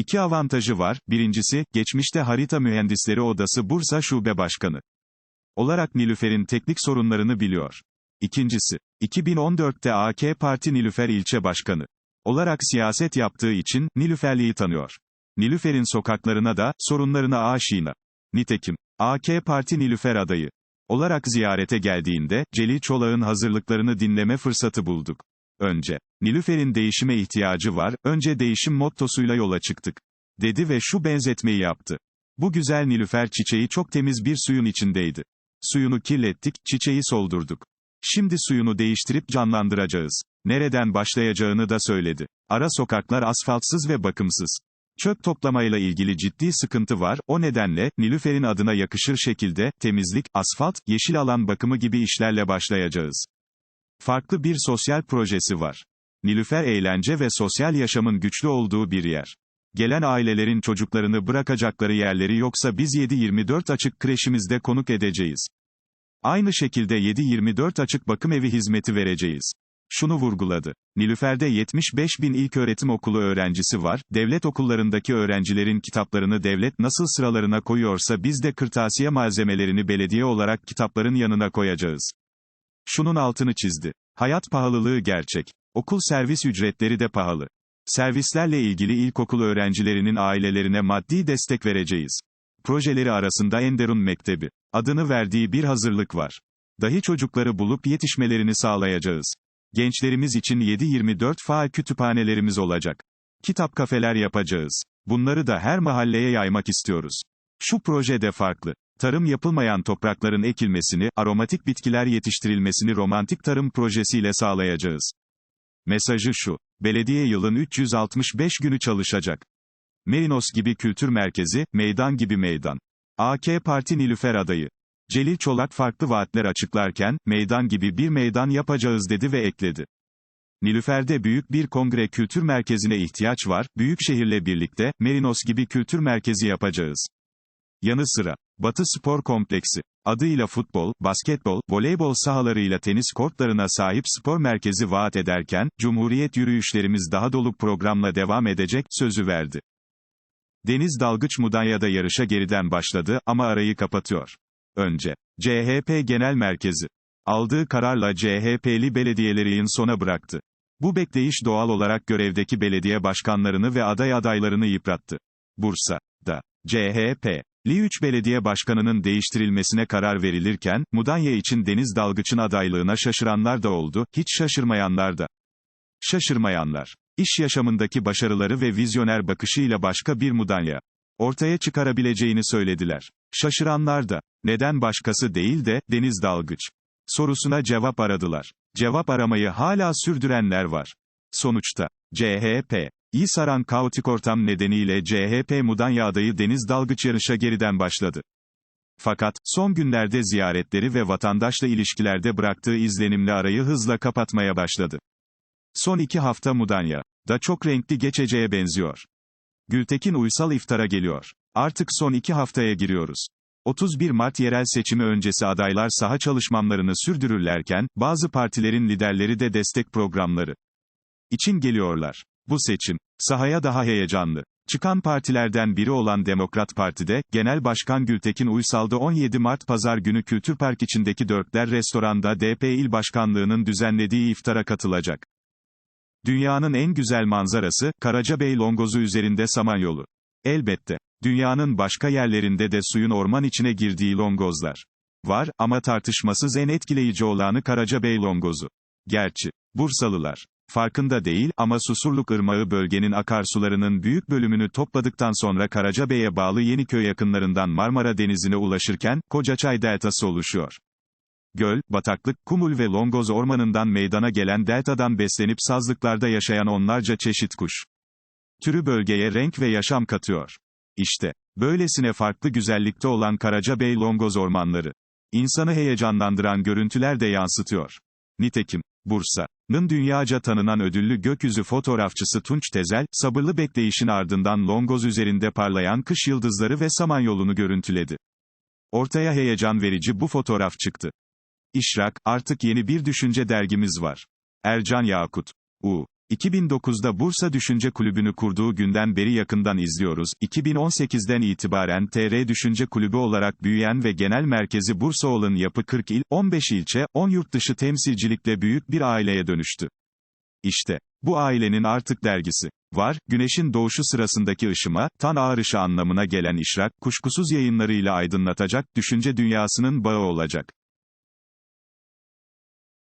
İki avantajı var, birincisi, geçmişte Harita Mühendisleri Odası Bursa Şube Başkanı olarak Nilüfer'in teknik sorunlarını biliyor. İkincisi, 2014'te AK Parti Nilüfer İlçe Başkanı olarak siyaset yaptığı için, Nilüferli'yi tanıyor. Nilüfer'in sokaklarına da, sorunlarına aşina. Nitekim, AK Parti Nilüfer adayı olarak ziyarete geldiğinde, Celil Çolak'ın hazırlıklarını dinleme fırsatı bulduk. Önce, Nilüfer'in değişime ihtiyacı var, önce değişim mottosuyla yola çıktık. Dedi ve şu benzetmeyi yaptı. Bu güzel Nilüfer çiçeği çok temiz bir suyun içindeydi. Suyunu kirlettik, çiçeği soldurduk. Şimdi suyunu değiştirip canlandıracağız. Nereden başlayacağını da söyledi. Ara sokaklar asfaltsız ve bakımsız. Çöp toplamayla ilgili ciddi sıkıntı var, o nedenle, Nilüfer'in adına yakışır şekilde, temizlik, asfalt, yeşil alan bakımı gibi işlerle başlayacağız. Farklı bir sosyal projesi var. Nilüfer eğlence ve sosyal yaşamın güçlü olduğu bir yer. Gelen ailelerin çocuklarını bırakacakları yerleri yoksa biz 7-24 açık kreşimizde konuk edeceğiz. Aynı şekilde 7-24 açık bakım evi hizmeti vereceğiz. Şunu vurguladı. Nilüfer'de 75 bin ilköğretim okulu öğrencisi var, devlet okullarındaki öğrencilerin kitaplarını devlet nasıl sıralarına koyuyorsa biz de kırtasiye malzemelerini belediye olarak kitapların yanına koyacağız. Şunun altını çizdi. Hayat pahalılığı gerçek. Okul servis ücretleri de pahalı. Servislerle ilgili ilkokul öğrencilerinin ailelerine maddi destek vereceğiz. Projeleri arasında Enderun Mektebi adını verdiği bir hazırlık var. Dahi çocukları bulup yetişmelerini sağlayacağız. Gençlerimiz için 7-24 faal kütüphanelerimiz olacak. Kitap kafeler yapacağız. Bunları da her mahalleye yaymak istiyoruz. Şu projede farklı. Tarım yapılmayan toprakların ekilmesini, aromatik bitkiler yetiştirilmesini romantik tarım projesiyle sağlayacağız. Mesajı şu. Belediye yılın 365 günü çalışacak. Merinos gibi kültür merkezi, meydan gibi meydan. AK Parti Nilüfer adayı. Celil Çolak farklı vaatler açıklarken, meydan gibi bir meydan yapacağız dedi ve ekledi. Nilüfer'de büyük bir kongre kültür merkezine ihtiyaç var, büyük şehirle birlikte, Merinos gibi kültür merkezi yapacağız. Yanı sıra, Batı Spor Kompleksi, adıyla futbol, basketbol, voleybol sahalarıyla tenis kortlarına sahip spor merkezi vaat ederken, Cumhuriyet yürüyüşlerimiz daha dolu programla devam edecek, sözü verdi. Deniz Dalgıç Mudanya'da yarışa geriden başladı, ama arayı kapatıyor. Önce, CHP Genel Merkezi, aldığı kararla CHP'li belediyeleri sona bıraktı. Bu bekleyiş doğal olarak görevdeki belediye başkanlarını ve aday adaylarını yıprattı. Bursa'da, CHP, Li 3 belediye başkanının değiştirilmesine karar verilirken, Mudanya için Deniz Dalgıç'ın adaylığına şaşıranlar da oldu, hiç şaşırmayanlar da. Şaşırmayanlar, iş yaşamındaki başarıları ve vizyoner bakışıyla başka bir Mudanya ortaya çıkarabileceğini söylediler. Şaşıranlar da, neden başkası değil de, Deniz Dalgıç sorusuna cevap aradılar. Cevap aramayı hala sürdürenler var. Sonuçta, CHP, İyi saran kaotik ortam nedeniyle CHP Mudanya adayı Deniz Dalgıç yarışa geriden başladı. Fakat, son günlerde ziyaretleri ve vatandaşla ilişkilerde bıraktığı izlenimli arayı hızla kapatmaya başladı. Son iki hafta Mudanya da çok renkli geçeceğe benziyor. Gültekin Uysal iftara geliyor. Artık son iki haftaya giriyoruz. 31 Mart yerel seçimi öncesi adaylar saha çalışmalarını sürdürürlerken, bazı partilerin liderleri de destek programları için geliyorlar. Bu seçim, sahaya daha heyecanlı. Çıkan partilerden biri olan Demokrat Parti'de, Genel Başkan Gültekin Uysal'da 17 Mart Pazar günü Kültür Park içindeki Dörtler Restoran'da DP İl Başkanlığı'nın düzenlediği iftara katılacak. Dünyanın en güzel manzarası, Karacabey Longozu üzerinde Samanyolu. Elbette, dünyanın başka yerlerinde de suyun orman içine girdiği longozlar var, ama tartışmasız en etkileyici olanı Karacabey Longozu. Gerçi, Bursalılar, farkında değil, ama Susurluk Irmağı bölgenin akarsularının büyük bölümünü topladıktan sonra Karacabey'e bağlı Yeniköy yakınlarından Marmara Denizi'ne ulaşırken, Kocaçay Deltası oluşuyor. Göl, bataklık, kumul ve longoz ormanından meydana gelen deltadan beslenip sazlıklarda yaşayan onlarca çeşit kuş. Türü bölgeye renk ve yaşam katıyor. İşte, böylesine farklı güzellikte olan Karacabey longoz ormanları. İnsanı heyecanlandıran görüntüler de yansıtıyor. Nitekim, Bursa'nın dünyaca tanınan ödüllü gökyüzü fotoğrafçısı Tunç Tezel, sabırlı bekleyişin ardından Longoz üzerinde parlayan kış yıldızları ve Samanyolu'nu görüntüledi. Ortaya heyecan verici bu fotoğraf çıktı. İşrak, artık yeni bir düşünce dergimiz var. Ercan Yakut. U. 2009'da Bursa Düşünce Kulübü'nü kurduğu günden beri yakından izliyoruz. 2018'den itibaren TR Düşünce Kulübü olarak büyüyen ve genel merkezi Bursa olan yapı 40 il, 15 ilçe, 10 yurt dışı temsilcilikle büyük bir aileye dönüştü. İşte, bu ailenin artık dergisi var, güneşin doğuşu sırasındaki ışıma, tan ağrışı anlamına gelen işrak, kuşkusuz yayınlarıyla aydınlatacak, düşünce dünyasının bağı olacak.